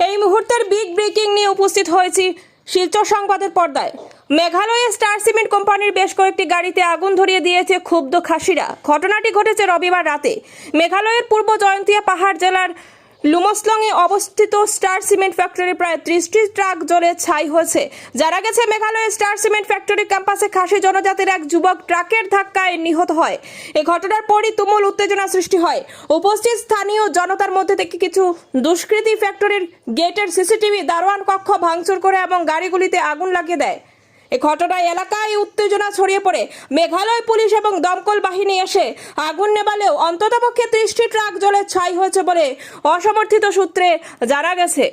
এই মুহূর্তের big breaking নিয়ে উপস্থিত হয়েছি শিলচর সংবাদের পর্দায়। মেঘালয়ে স্টার সিমেন্ট কোম্পানির বেশ কয়েকটি গাড়িতে আগুন ধরিয়ে দিয়েছে ক্ষুব্ধ খাসিরা। ঘটনাটি ঘটেছে রবিবার রাতে। মেঘালয়ের পূর্ব জয়ন্তিয়া পাহাড় জেলার লুমসলংয়ে অবস্থিত স্টার সিমেন্ট ফ্যাক্টরি প্রায় ত্রিশটি ট্রাক জ্বলে ছাই হয়েছে। জানা গেছে, মেঘালয়ের স্টার সিমেন্ট ফ্যাক্টরি ক্যাম্পাসে খাসি জনজাতির এক যুবক ট্রাকের ধাক্কায় নিহত হয়। এ ঘটনার পরই তুমুল উত্তেজনা সৃষ্টি হয়। উপস্থিত স্থানীয় জনতার মধ্যে থেকে কিছু দুষ্কৃতী ফ্যাক্টরির গেটের সিসিটিভি, দারোয়ান কক্ষ ভাঙচুর করে এবং গাড়িগুলিতে আগুন লাগিয়ে দেয়। এ ঘটনায় এলাকায় উত্তেজনা ছড়িয়ে পড়ে। মেঘালয় পুলিশ এবং দমকল বাহিনী এসে আগুন নেবালেও অন্ততপক্ষে ত্রিশটি ট্রাক জলে ছাই হয়েছে বলে অসমর্থিত সূত্রে জানা গেছে।